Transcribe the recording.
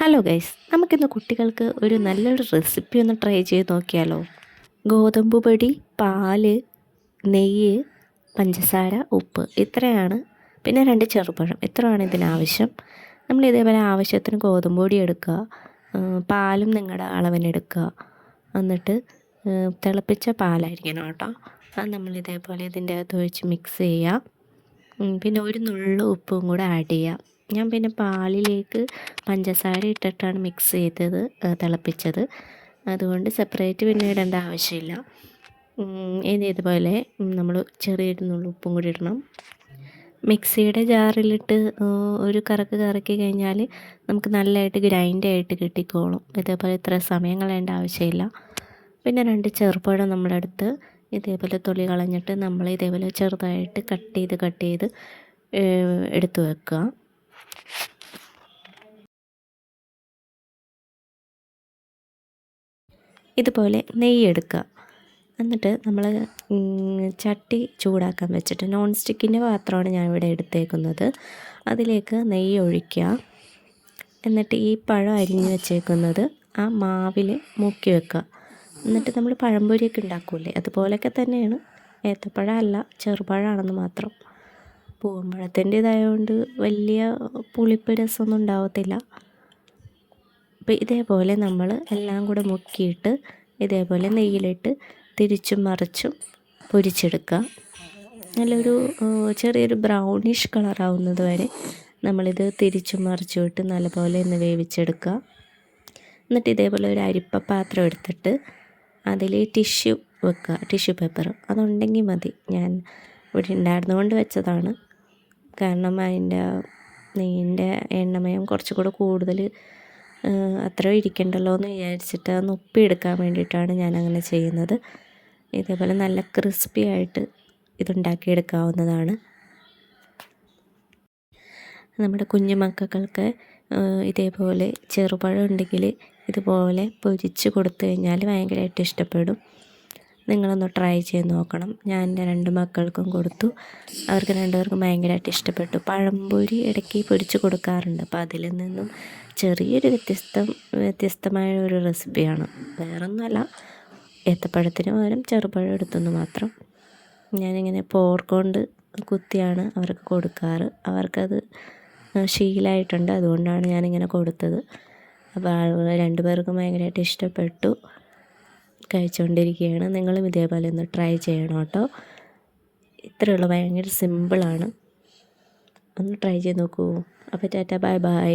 Hello guys നമുക്കിന്ന് കുട്ടികൾക്ക് ഒരു നല്ലൊരു റെസിപ്പി ഒന്ന് ട്രൈ ചെയ്ത് നോക്കിയാലോ? ഗോതമ്പ് പൊടി പാൽ നെയ്യ് പഞ്ചസാര ഉപ്പ് ഇത്രയാണ്. പിന്നെ രണ്ട് ചെറുപഴം ഇത്രയാണ് ഇതിനാവശ്യം നമ്മൾ ഇതേപോലെ ആവശ്യത്തിന് ഗോതമ്പ് പൊടി എടുക്കുക പാലും നിങ്ങളുടെ അളവിനെടുക്കുക എന്നിട്ട് തിളപ്പിച്ച പാലായിരിക്കണം കേട്ടോ. അത് നമ്മൾ ഇതേപോലെ ഇതിന്റെ അകത്ത് ഒഴിച്ച് മിക്സ് ചെയ്യുക. പിന്നെ ഒരു നുള്ളു ഉപ്പും കൂടെ ആഡ് ചെയ്യുക. ഞാൻ പിന്നെ പാലിലേക്ക് പഞ്ചസാര ഇട്ടിട്ടാണ് മിക്സ് ചെയ്തത് തിളപ്പിച്ചത്. അതുകൊണ്ട് സെപ്പറേറ്റ് പിന്നെ ഇടേണ്ട ആവശ്യമില്ല. ഇനി ഇതുപോലെ നമ്മൾ ചെറിയ നുള്ളു ഉപ്പും കൂടി ഇടണം. മിക്സിയുടെ ജാറിലിട്ട് ഒരു കറക്ക് കറക്കി കഴിഞ്ഞാൽ നമുക്ക് നല്ലതായിട്ട് ഗ്രൈൻഡ് ആയിട്ട് കിട്ടിക്കോളും. ഇതേപോലെ ഇത്ര സമയം കളയേണ്ട ആവശ്യമില്ല. പിന്നെ രണ്ട് ചെറുപഴം നമ്മളെടുത്ത് ഇതേപോലെ തൊലി കളഞ്ഞിട്ട് നമ്മൾ ഇതേപോലെ ചെറുതായിട്ട് കട്ട് ചെയ്ത് കട്ട് ചെയ്ത് എടുത്തു വെക്കുക. ഇതുപോലെ നെയ്യ് എടുക്കുക എന്നിട്ട് നമ്മൾ ചട്ടി ചൂടാക്കാൻ വെച്ചിട്ട് നോൺ സ്റ്റിക്കിന്റെ പാത്രമാണ് ഞാൻ ഇവിടെ എടുത്തേക്കുന്നത്. അതിലേക്ക് നെയ്യ് ഒഴിക്കുക. എന്നിട്ട് ഈ പഴം അരിഞ്ഞ് വെച്ചേക്കുന്നത് ആ മാവിൽ മുക്കി വെക്കുക. എന്നിട്ട് നമ്മൾ പഴംപൊരിയൊക്കെ ഉണ്ടാക്കൂലേ? അതുപോലെയൊക്കെ തന്നെയാണ്. ഏത്തപ്പഴം അല്ല ചെറുപഴമാണെന്ന് മാത്രം. പൂവമ്പഴത്തിന്റേതായതുകൊണ്ട് വലിയ പുളിപ്പ് രസമൊന്നും ഉണ്ടാവത്തില്ല. അപ്പോൾ ഇതേപോലെ നമ്മൾ എല്ലാം കൂടെ മുക്കിയിട്ട് ഇതേപോലെ നെയ്യിലിട്ട് തിരിച്ചും മറിച്ചും പൊരിച്ചെടുക്കുക. നല്ലൊരു ചെറിയൊരു ബ്രൗണിഷ് കളറാവുന്നത് വരെ നമ്മളിത് തിരിച്ചും മറിച്ചും ഇട്ട് നല്ലപോലെ ഒന്ന് വേവിച്ചെടുക്കുക. എന്നിട്ട് ഇതേപോലെ ഒരു അരിപ്പ പാത്രം എടുത്തിട്ട് അതിൽ ടിഷ്യൂ വെക്കുക. ടിഷ്യൂ പേപ്പർ അതുണ്ടെങ്കിൽ മതി. ഞാൻ ഇവിടെ ഉണ്ടായിരുന്നുകൊണ്ട് വെച്ചതാണ്. കാരണം അതിന്റെ നെയ്യിന്റെ എണ്ണമയം കുറച്ചുകൂടെ കൂടുതൽ അത്ര ഇരിക്കണ്ടല്ലോ എന്ന് വിചാരിച്ചിട്ട് അതൊന്ന് എടുക്കാൻ വേണ്ടിയിട്ടാണ് ഞാൻ അങ്ങനെ ചെയ്യുന്നത്. ഇതേപോലെ നല്ല ക്രിസ്പി ആയിട്ട് ഇതുണ്ടാക്കിയെടുക്കാവുന്നതാണ്. നമ്മുടെ കുഞ്ഞു മക്കൾക്ക് ഇതേപോലെ ചെറുപഴം ഉണ്ടെങ്കിൽ ഇതുപോലെ പൊരിച്ച് കൊടുത്തു കഴിഞ്ഞാൽ ഭയങ്കരമായിട്ട് ഇഷ്ടപ്പെടും. നിങ്ങളൊന്ന് ട്രൈ ചെയ്ത് നോക്കണം. ഞാൻ എന്റെ രണ്ട് മക്കൾക്കും കൊടുത്തു. അവർക്ക് രണ്ടുപേർക്കും ഭയങ്കരമായിട്ട് ഇഷ്ടപ്പെട്ടു. പഴംപൊരി ഇടയ്ക്ക് പൊരിച്ച് കൊടുക്കാറുണ്ട്. അപ്പോൾ അതിൽ നിന്നും ചെറിയൊരു വ്യത്യസ്തം വ്യത്യസ്തമായ ഒരു റെസിപ്പിയാണ് വേറൊന്നുമല്ല. ഏത്തപ്പഴത്തിന് പകരം ചെറുപഴം എടുത്തെന്ന് മാത്രം. ഞാനിങ്ങനെ പോർക്കൊണ്ട് കുത്തിയാണ് അവർക്ക് കൊടുക്കാറ്. അവർക്കത് ശീലമായിട്ടുണ്ട് അതുകൊണ്ടാണ് ഞാനിങ്ങനെ കൊടുത്തത്. അപ്പോൾ രണ്ടുപേർക്കും ഭയങ്കരമായിട്ട് ഇഷ്ടപ്പെട്ടു. കഴിച്ചുകൊണ്ടിരിക്കുകയാണ്. നിങ്ങളും ഇതേപോലെ ഒന്ന് ട്രൈ ചെയ്യണം കേട്ടോ. ഇത്രയുള്ള. ഭയങ്കര സിമ്പിളാണ് ഒന്ന് ട്രൈ ചെയ്ത് നോക്കൂ. അപ്പോൾ ടാറ്റ ബൈ ബൈ